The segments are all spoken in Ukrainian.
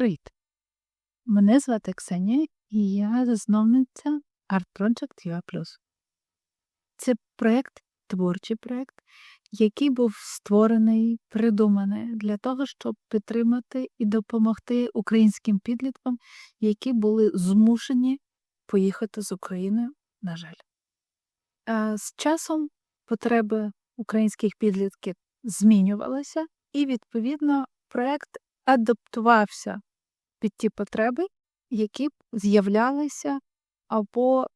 Привіт! Мене звати Ксенія, і я засновниця Art Project UA+. Це проєкт, творчий проєкт, який був створений, придуманий для того, щоб підтримати і допомогти українським підліткам, які були змушені поїхати з України, на жаль. З часом потреби українських підлітків змінювалися, і, відповідно, проєкт адаптувався під ті потреби, які з'являлися, або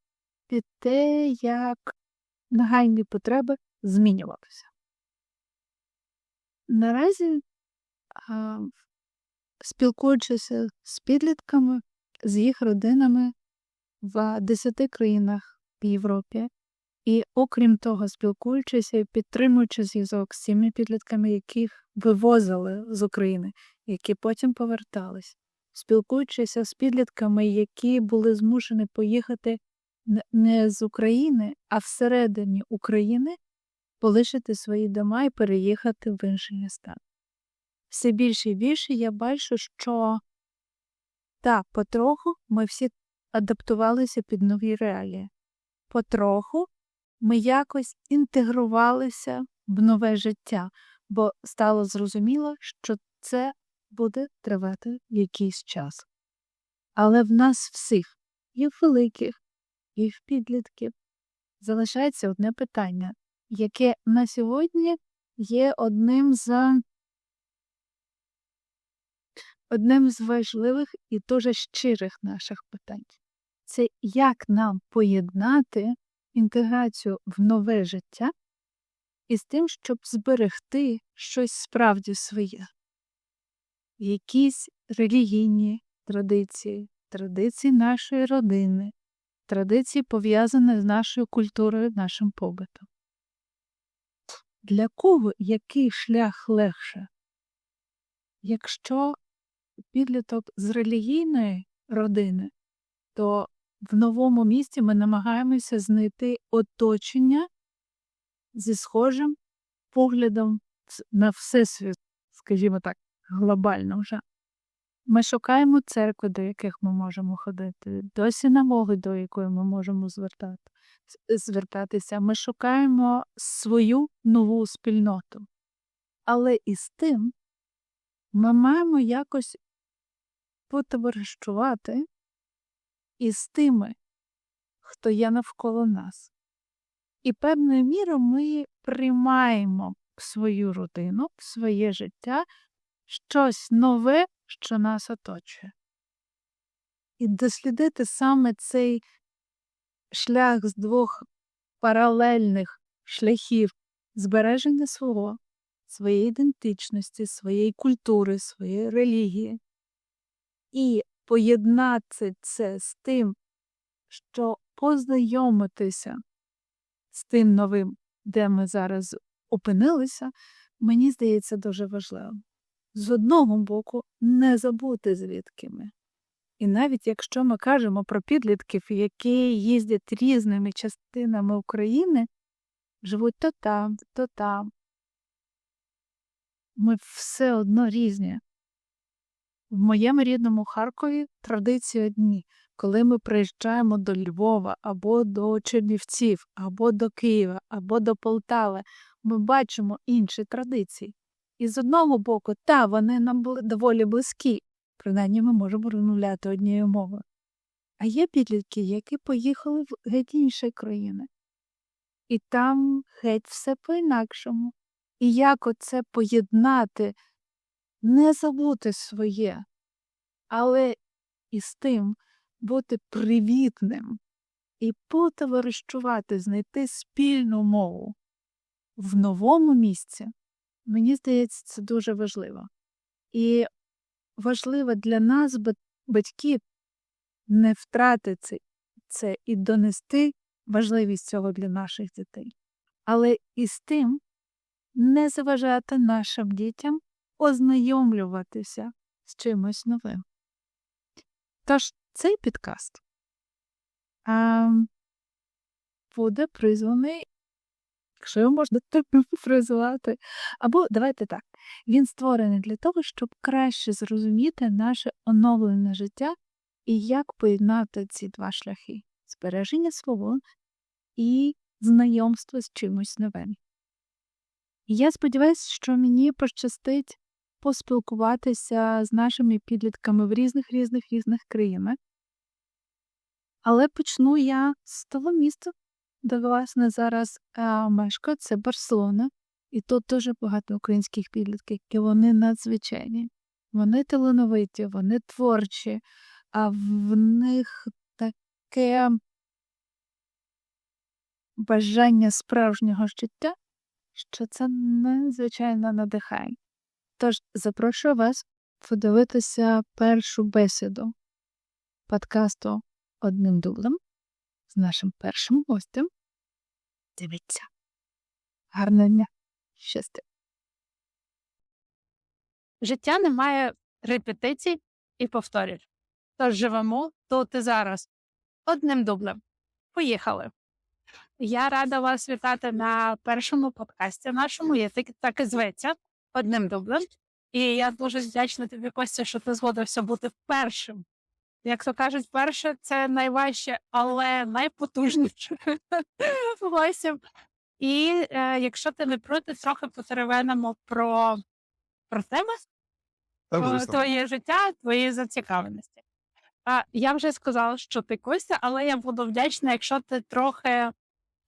під те, як нагальні потреби змінювалися. Наразі, спілкуючися з підлітками, з їх родинами в 10 країнах в Європі, і, окрім того, спілкуючися і підтримуючи зв'язок з цими підлітками, яких вивозили з України, які потім повертались, спілкуючися з підлітками, які були змушені поїхати не з України, а всередині України, полишити свої дома і переїхати в інші міста. Все більше і більше я бачу, що так, потроху ми всі адаптувалися під нові реалії. Потроху ми якось інтегрувалися в нове життя, бо стало зрозуміло, що це буде тривати якийсь час. Але в нас всіх, і в великих, і в підлітків, залишається одне питання, яке на сьогодні є одним з одним з важливих і дуже щирих наших питань. Це як нам поєднати інтеграцію в нове життя із тим, щоб зберегти щось справді своє, якісь релігійні традиції, традиції нашої родини, традиції, пов'язані з нашою культурою, нашим побутом. Для кого який шлях легше? Якщо підліток з релігійної родини, то в новому місті ми намагаємося знайти оточення зі схожим поглядом на всесвіт, скажімо так, глобально вже. Ми шукаємо церкви, до яких ми можемо ходити, до синагоги, до якої ми можемо звертати, звертатися. Ми шукаємо свою нову спільноту. Але із тим ми маємо якось потоваришувати із тими, хто є навколо нас. І певною мірою ми приймаємо свою родину, своє життя щось нове, що нас оточує. І дослідити саме цей шлях з двох паралельних шляхів збереження свого, своєї ідентичності, своєї культури, своєї релігії, і поєднати це з тим, що познайомитися з тим новим, де ми зараз опинилися, мені здається дуже важливим. З одного боку, не забути звідки ми. І навіть якщо ми кажемо про підлітків, які їздять різними частинами України, живуть то там, то там, ми все одно різні. В моєму рідному Харкові традиції одні. Коли ми приїжджаємо до Львова або до Чернівців, або до Києва, або до Полтави, ми бачимо інші традиції. І з одного боку, та, вони нам були доволі близькі, принаймні ми можемо розмовляти однією мовою. А є підлітки, які поїхали в геть інші країни. І там геть все по-інакшому. І як оце поєднати, не забути своє, але із тим бути привітним і потоваришувати, знайти спільну мову в новому місці, мені здається, це дуже важливо. І важливо для нас, батьків, не втратити це і донести важливість цього для наших дітей, але і з тим не заважати нашим дітям ознайомлюватися з чимось новим. Тож цей підкаст а, буде призваний якщо його можна так фразувати. Або давайте так. Він створений для того, щоб краще зрозуміти наше оновлене життя і як поєднати ці два шляхи збереження свого і знайомство з чимось новим. І я сподіваюся, що мені пощастить поспілкуватися з нашими підлітками в різних різних різних країнах. Але почну я з того міста, де власне зараз мешкаю, це Барселона, і тут дуже багато українських підлітків, і вони надзвичайні. Вони талановиті, вони творчі, а в них таке бажання справжнього життя, що це надзвичайно надихає. Тож запрошую вас подивитися першу бесіду подкасту одним дублем з нашим першим гостем. Дивіться. Гарного дня. Щасти. Життя не має репетицій і повторів. Тож живемо тут і зараз. Одним дублем. Поїхали. Я рада вас вітати на першому подкасті нашому, я так, так і зветься одним дублем. І я дуже вдячна тобі, Костя, що ти згодився бути першим. Як то кажуть, перше це найважче, але найпотужніше. І е, якщо ти не проти, трохи потеревенимо про, про тебе, про твоє життя, твої зацікавленості. Я вже сказала, що ти Костя, але я буду вдячна, якщо ти трохи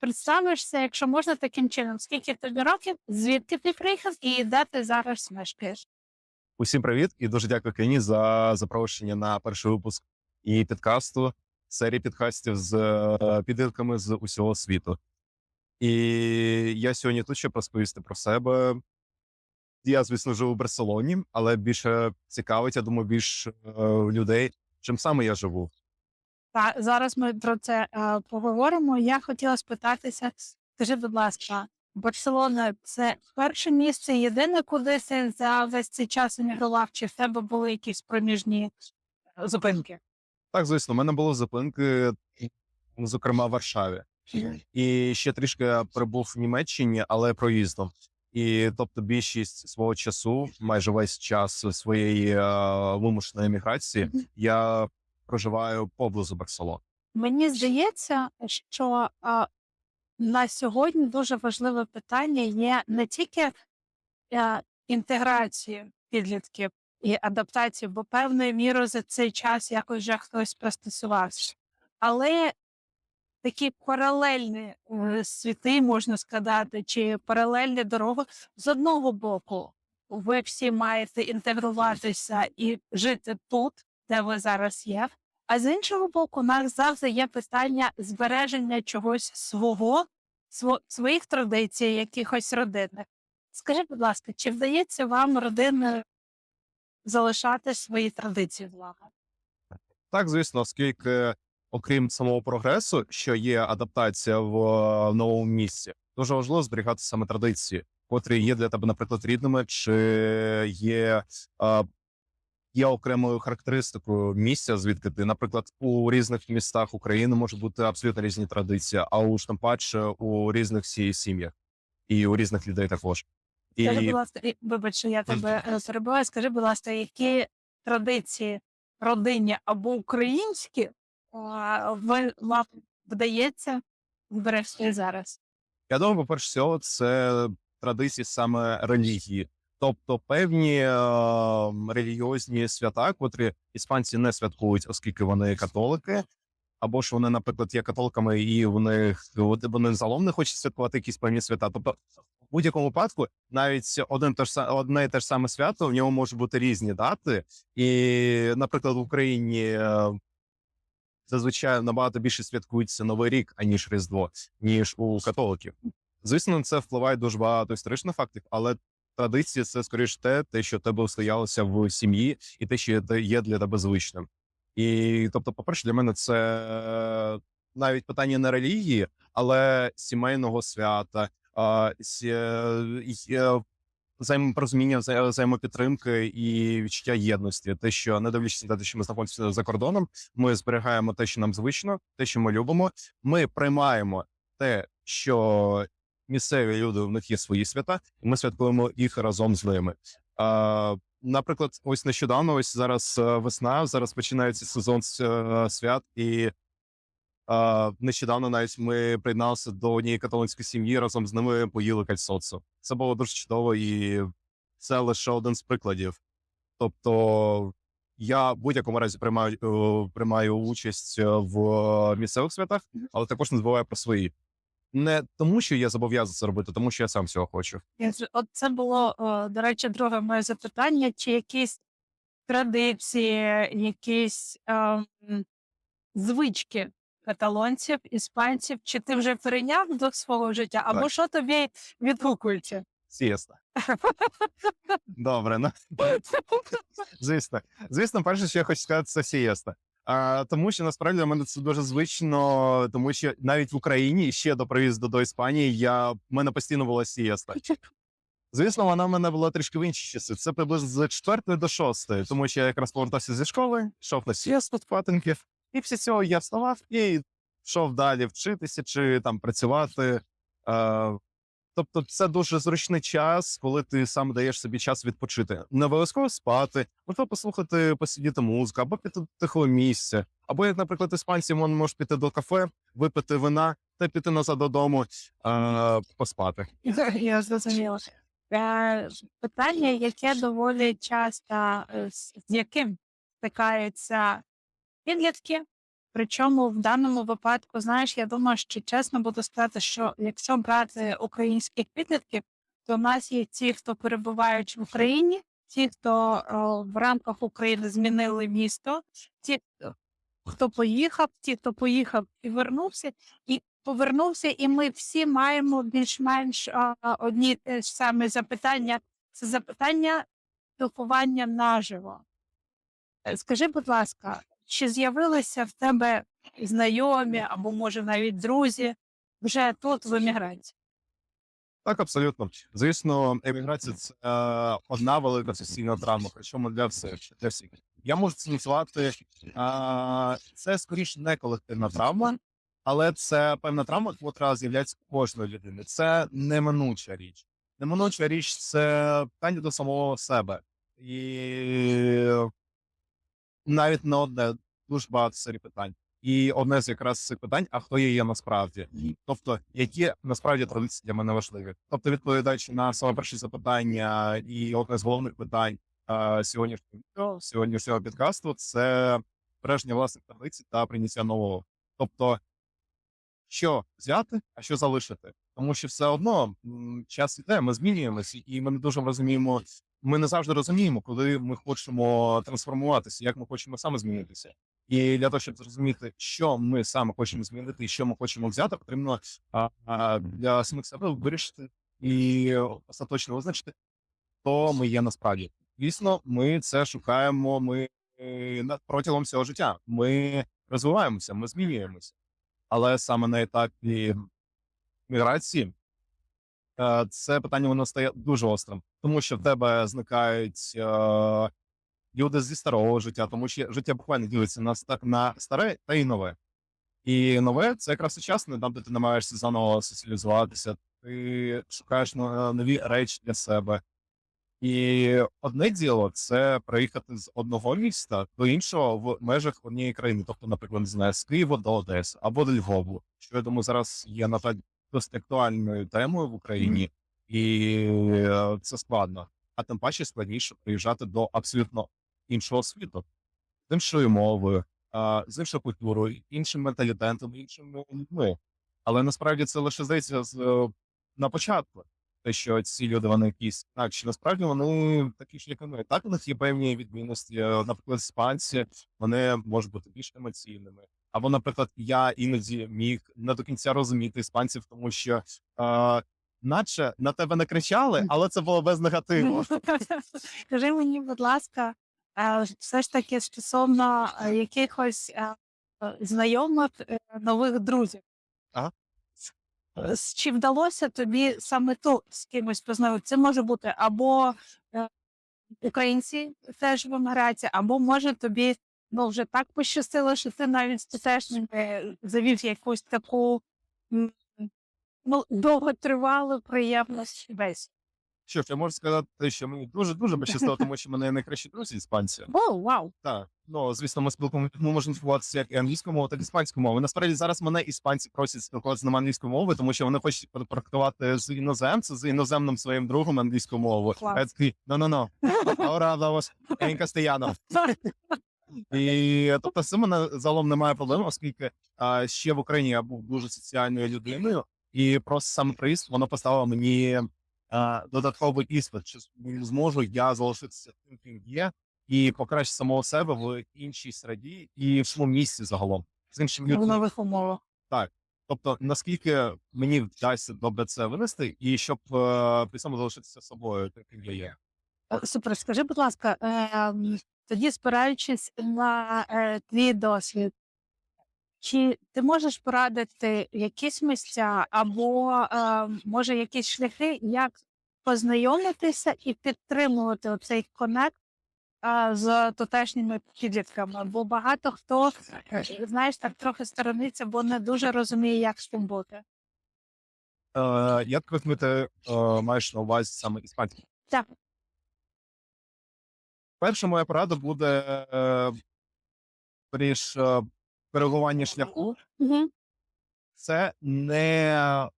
представишся, якщо можна таким чином, скільки тобі років, звідки ти приїхав і де ти зараз мешкаєш. Усім привіт і дуже дякую Кені за запрошення на перший випуск і підкасту серії підкастів з е, підлітками з усього світу. І я сьогодні тут щоб розповісти про себе. Я, звісно, живу в Барселоні, але більше цікавить, я думаю, більш е, людей, чим саме я живу. Та зараз ми про це е, поговоримо. Я хотіла спитатися, скажи, будь ласка, Барселона це перше місце, єдине, куди ти за весь цей час емігрував, чи в тебе були якісь проміжні е, зупинки? Так, звісно, у мене були зупинки, зокрема в Варшаві. І ще трішки я перебув в Німеччині, але проїздом. І тобто більшість свого часу, майже весь час своєї е, вимушеної еміграції, я проживаю поблизу Барселони. Мені здається, що а, на сьогодні дуже важливе питання є не тільки а, інтеграції підлітків і адаптації, бо певною мірою за цей час якось вже хтось пристосувався, але такі паралельні е, світи, можна сказати, чи паралельні дороги з одного боку. Ви всі маєте інтегруватися і жити тут, де ви зараз є. А з іншого боку, у нас завжди є питання збереження чогось свого, сво, своїх традицій, якихось родинних. Скажіть, будь ласка, чи вдається вам родини залишати свої традиції вдома? Так, звісно, оскільки, окрім самого прогресу, що є адаптація в новому місці, дуже важливо зберігати саме традиції, котрі є для тебе, наприклад, рідними, чи є, є окремою характеристикою місця, звідки ти, наприклад, у різних містах України може бути абсолютно різні традиції, а уж тим паче у різних сім'ях і у різних людей також. Скажи, будь ласка, і- вибач, я тебе е, перебиваю. Скажи, будь ласка, які традиції родинні або українські вам вдається зберегти зараз? Я думаю, по-перше, всього, це традиції саме релігії. Тобто певні е, релігіозні свята, котрі іспанці не святкують, оскільки вони католики, або ж вони, наприклад, є католиками, і в них от вони загалом не хочуть святкувати якісь певні свята. Тобто, в будь-якому випадку, навіть один те ж са- одне і те ж саме свято в ньому можуть бути різні дати. І, наприклад, в Україні е, зазвичай набагато більше святкується Новий рік, аніж Різдво, ніж у католиків. Звісно, це впливає дуже багато історичних фактів, але традиції це скоріш те, те, що тебе устоялося в сім'ї, і те, що є- для тебе звичним. І тобто, по-перше, для мене це навіть питання не релігії, але сімейного свята, е, взаємопорозуміння, взаємопідтримки і відчуття єдності. Те, що не дивлячись на те, що ми знаходимося за кордоном, ми зберігаємо те, що нам звично, те, що ми любимо. Ми приймаємо те, що місцеві люди, у них є свої свята, і ми святкуємо їх разом з ними. А, наприклад, ось нещодавно, ось зараз е, весна, зараз починається сезон е, свят, і а, нещодавно навіть ми приєдналися до однієї католицької сім'ї, разом з ними поїли кальсоцу. Це було дуже чудово, і це лише один з прикладів. Тобто, я в будь-якому разі приймаю, е, приймаю участь в місцевих святах, але також не забуваю про свої. Не тому, що я зобов'язаний це робити, тому що я сам цього хочу. От це було, до речі, друге моє запитання, чи якісь традиції, якісь ем, звички каталонців, іспанців, чи ти вже перейняв до свого життя, або Так. що тобі відгукується? Сієста. Добре, ну звісно. Звісно, перше, що я хочу сказати, це сієста. Тому що насправді для мене це дуже звично, тому що навіть в Україні ще до приїзду до Іспанії я в мене постійно була сієста. Звісно, вона в мене була трішки в інші часи. Це приблизно з 4 до 6, тому що я якраз повертався зі школи, йшов на сієсту спатеньки, і після цього я вставав і йшов далі вчитися чи там працювати. Тобто, це дуже зручний час, коли ти сам даєш собі час відпочити. Не обов'язково спати, можливо посслухати, посидіти музику, або піти до тихого місця. Або, як, наприклад, іспанці вон можеш піти до кафе, випити вина та піти назад додому, е, поспати. Я зрозуміла. Е, Питання, яке доволі часто е, з яким стикаються підлітки. Причому в даному випадку, знаєш, я думаю, що чесно буду сказати, що якщо брати українських підлітків, то в нас є ті, хто перебувають в Україні, ті, хто о, в рамках України змінили місто, ті, хто- поїхав, ті, хто поїхав і вернувся, і повернувся, і ми всі маємо більш-менш одні самі запитання. Це запитання спілкування наживо. Е, Скажи, будь ласка, чи з'явилися в тебе знайомі або, може, навіть друзі вже тут в еміграції? Так, абсолютно. Звісно, еміграція це е, одна велика суцільна травма, причому для всіх. Для всіх. Я можу це. Е, це скоріше не колективна травма, але це певна травма, яка з'являється кожної людини. Це неминуча річ. Неминуча річ це питання до самого себе. І навіть не одне, дуже багато серій питань. І одне з якраз цих питань: а хто я є насправді? Тобто, які насправді традиції для мене важливі. Тобто, відповідаючи на саме перше запитання, і одне з головних питань е, сьогоднішнього відео, сьогоднішнього підкасту, це береження власних традицій та прийняття нового. Тобто, що взяти, а що залишити, тому що все одно час іде, ми змінюємося, і ми не дуже розуміємо. Ми не завжди розуміємо, коли ми хочемо трансформуватися, як ми хочемо саме змінитися. І для того, щоб зрозуміти, що ми саме хочемо змінити і що ми хочемо взяти, потрібно а, а, для самих себе вирішити і остаточно визначити, хто ми є насправді. Звісно, ми це шукаємо. Ми е, протягом всього життя. Ми розвиваємося, ми змінюємося. Але саме на етапі міграції це питання воно стає дуже острим, тому що в тебе зникають е, люди зі старого життя, тому що життя буквально ділиться на на старе та й нове. І нове це якраз сучасне, там, де ти намагаєшся заново соціалізуватися, ти шукаєш нові речі для себе. І одне діло це приїхати з одного міста до іншого в межах однієї країни, тобто, наприклад, не знаю, з Києва до Одеси або до Львову, що я думаю, зараз є на досить актуальною темою в Україні, і це складно. А тим паче складніше приїжджати до абсолютно іншого світу, з іншою мовою, з іншою культурою, іншим менталітетом, іншими людьми. Але насправді це лише здається з, е, на початку. Те, що ці люди вони якісь так, що насправді вони такі ж, як ми. Так, у них є певні відмінності. Е, Наприклад, іспанці вони можуть бути більш емоційними. Або, наприклад, я іноді міг не до кінця розуміти іспанців, тому що е, наче на тебе не кричали, але це було без негативу. Скажи мені, будь ласка, все ж таки стосовно е, якихось е, знайомих е, нових друзів. Ага. Чи вдалося тобі саме тут з кимось познайомитися? Це може бути або українці теж в еміграції, або може тобі ну, вже так пощастило, що ти навіть з тутешніми завів якусь таку ну, довготривалу приємність весь. Що ж, я можу сказати, що мені дуже дуже пощастило, тому що мене найкращі друзі іспанці. О, вау! Так, ну звісно, ми спілкуємося, ми можемо спілкуватися як і англійською мовою, так і іспанською мовою. Насправді зараз мене іспанці просять спілкуватися ними англійською мовою, тому що вони хочуть практикувати з іноземцем, з іноземним своїм другом англійською мовою. Клас. А я такий, no, no, no, ahora hablamos en castellano. І тобто з цим мене загалом немає проблем, оскільки а, ще в Україні я був дуже соціальною людиною, і просто саме приїзд воно поставило мені а, додатковий іспит, чи зможу я залишитися тим, ким є, і покращити самого себе в іншій середі і в своєму місці загалом. З іншими В нових умовах. Тобто, наскільки мені вдасться добре це винести, і щоб е, при цьому залишитися собою, таким я є. Е, Супер, скажи, будь ласка, ем, тоді спираючись на е, твій досвід, чи ти можеш порадити якісь місця або е, може якісь шляхи, як познайомитися і підтримувати оцей конект е, з тутешніми підлітками? Бо багато хто, знаєш, так трохи сторониться, бо не дуже розуміє, як з цим бути. Е, як розумію, ти е, маєш на увазі саме іспанську? Так. Перша моя порада буде е, е, перегування шляху. Угу. Це не,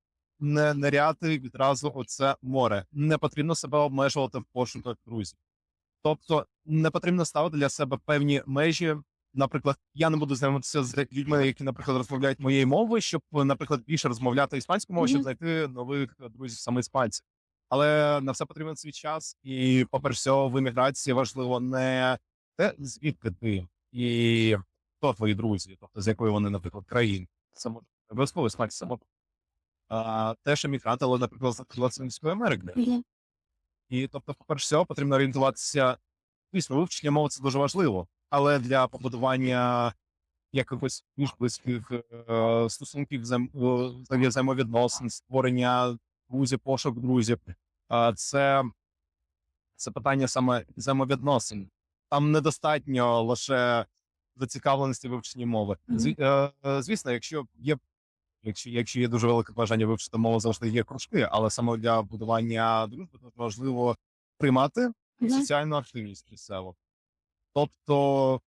не ниряти відразу оце море. Не потрібно себе обмежувати в пошуках друзів. Тобто не потрібно ставити для себе певні межі. Наприклад, я не буду знайомитися з людьми, які, наприклад, розмовляють моєю мовою, щоб, наприклад, більше розмовляти іспанською мовою, щоб знайти нових друзів саме іспанців. Але на все потрібен свій час, і, попри все, в еміграції важливо не те, звідки ти і хто твої друзі, тобто з якої вони, наприклад, країн. Це може обов'язково іспанці само. Теж емігранти, але, наприклад, з Латинської Америки. І тобто, по-перше, всього, потрібно орієнтуватися. Звісно, вивчення мови це дуже важливо, але для побудування якихось більш близьких е, стосунків е, взаємовідносин, створення друзів, пошук друзів. це, це питання саме взаємовідносин. Там недостатньо лише зацікавленості вивчення мови. Е, е, звісно, якщо є Якщо, якщо є дуже велике бажання вивчити мову, завжди є кружки, але саме для будування дружби тут важливо приймати соціальну активність місцеву. Тобто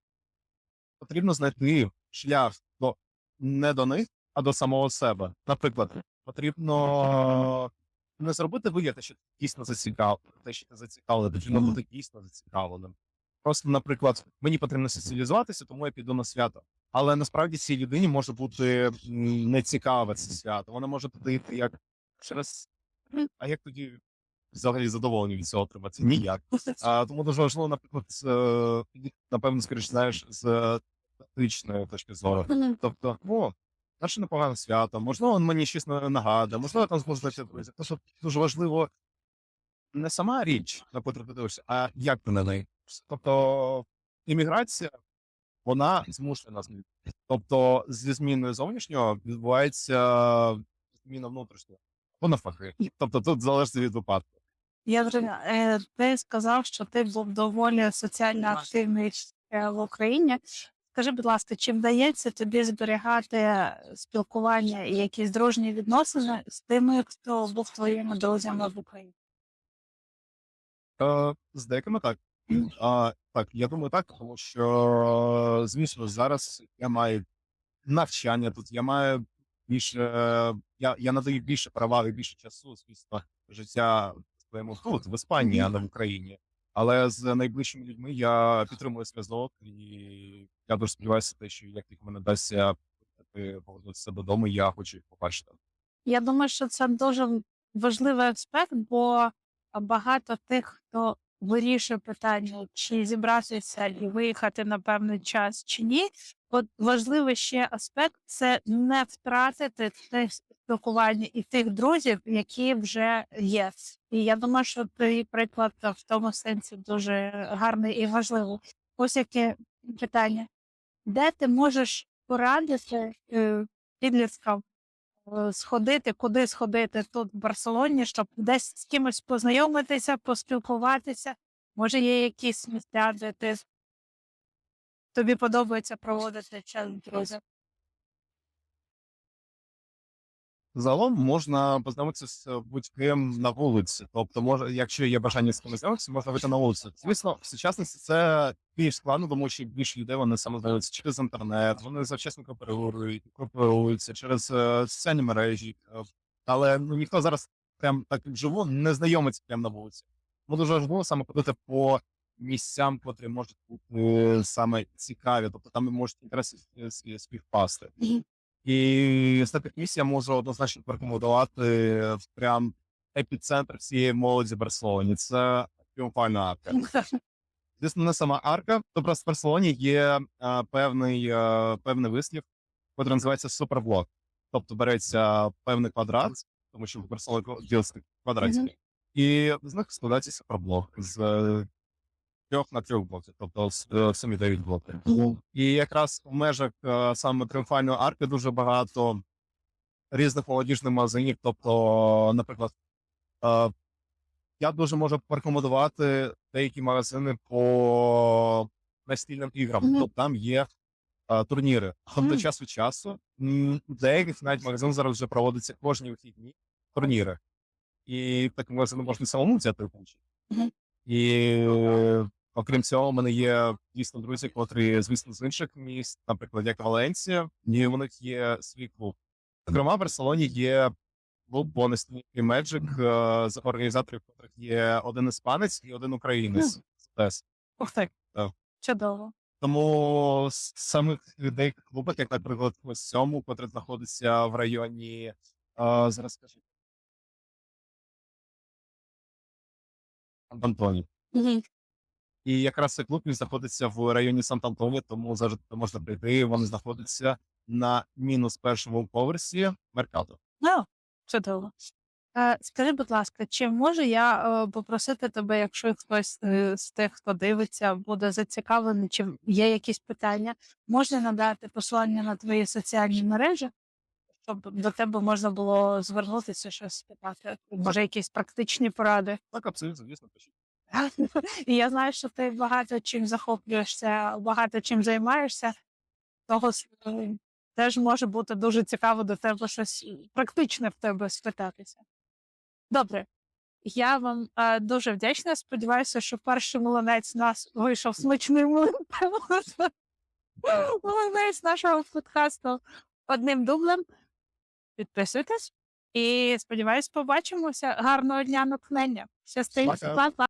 потрібно знайти шлях до не до них, а до самого себе. Наприклад, потрібно не зробити вигляд, що ти дійсно зацікавлений, те, що ти зацікавлений, потрібно Мгм. бути дійсно зацікавленим. Просто, наприклад, мені потрібно соціалізуватися, тому я піду на свято. Але насправді цій людині може бути м, нецікаве це свято. Вона може туди йти як через. А як тоді взагалі задоволені від цього отримати? Ніяк. А, тому дуже важливо, наприклад, е, підійти, напевно, скоріше знаєш, з е, тактичної точки зору. Тобто, о, наше непогане свято, можливо, він мені щось на- нагадує, можливо, там друзів. Тобто дуже важливо не сама річ, на яку ти дивишся, а як ти на неї. Тобто, імміграція, вона змушує нас. Тобто, зі зміною зовнішнього відбувається зміна внутрішнього. Або навпаки. Тобто тут залежить від випадку. Я зрозуміла. Е, Ти сказав, що ти був доволі соціально активний е, в Україні. Скажи, будь ласка, чи вдається тобі зберігати спілкування і якісь дружні відносини з тими, хто був твоїми друзями в Україні? Е, з деякими так. А, так, я думаю, так, тому що, звісно, зараз я маю навчання тут, я маю більше, е, я, я надаю більше права і більше часу, звісно, життя своєму тут, в Іспанії, а не в Україні. Але з найближчими людьми я підтримую зв'язок, і я дуже сподіваюся, те, що як тільки мене дасться е, повернутися додому, я хочу їх побачити. Я думаю, що це дуже важливий аспект, бо багато тих, хто вирішує питання, чи зібратися і виїхати на певний час чи ні. От важливий ще аспект це не втратити те спілкування і тих друзів, які вже є. І я думаю, що твій приклад в тому сенсі дуже гарний і важливий. Ось яке питання: де ти можеш порадити е, підліткам е, сходити, куди сходити тут в Барселоні, щоб десь з кимось познайомитися, поспілкуватися. Може, є якісь місця, де ти тобі подобається проводити час з? Загалом можна познайомитися з будь-ким на вулиці. Тобто, може, якщо є бажання з кимось знайомитися, можна вийти на вулицю. Звісно, в сучасності це більш складно, тому що більше людей вони саме знайомляться через інтернет, вони завчасно кооперують, кооперуються через е, соціальні мережі. Е, Але ну, ніхто зараз прям так вживу не знайомиться прямо на вулиці. Тому дуже важливо саме ходити по місцям, котрі можуть бути е, саме цікаві, тобто там можуть інтереси е, співпасти. І таких місць можу однозначно порекомендувати прям епіцентр всієї молоді Барселоні. Це тріумфальна арка. Звісно, не сама арка. Тобто в Барселоні є е, певний, е, певний вислів, який називається суперблок. Тобто береться певний квадрат, тому що в Барселоні ділиться квадратів, Мгм. і з них складається суперблок з е, трьох на трьох блоків, тобто е, самі дев'ять блоків. І якраз у межах е, саме тріумфальної арки дуже багато різних молодіжних магазинів. Тобто, наприклад, е, я дуже можу порекомендувати деякі магазини по настільним іграм. Тобто там є турніри. Тобто час від часу деяких навіть магазин зараз вже проводиться кожні вихідні турніри. І в такому магазину можна самому взяти участь. Мгм. І окрім цього, у мене є дійсно друзі, котрі, звісно, з інших міст, наприклад, як Валенсія, і у них є свій клуб. Зокрема, в Барселоні є клуб Bonus і Magic, е, з організаторів котрих є один іспанець і один українець. Ух. Так. Чудово. Тому з самих людей клубах, як, наприклад, в ось цьому, котрий знаходиться в районі, е, зараз скажу, Антоні. І якраз цей клуб він знаходиться в районі Сант-Антоні, тому завжди можна прийти. Вони знаходяться на мінус першому поверсі Меркато. Ну, чудово. Е, скажи, будь ласка, чи можу я е, попросити тебе, якщо хтось е, з тих, хто дивиться, буде зацікавлений, чи є якісь питання, можна надати посилання на твої соціальні мережі, щоб до тебе можна було звернутися, щось спитати, може, якісь практичні поради. Так, абсолютно, звісно, пишіть. І я знаю, що ти багато чим захоплюєшся, багато чим займаєшся. Того теж може бути дуже цікаво до тебе щось практичне в тебе спитатися. Добре. Я вам е, дуже вдячна. Сподіваюся, що перший млинець нас вийшов смачним млинцем. Млинець нашого подкасту одним дублем. Підписуйтесь. І сподіваюсь, побачимося. Гарного дня натхнення. Щастить. Па-па.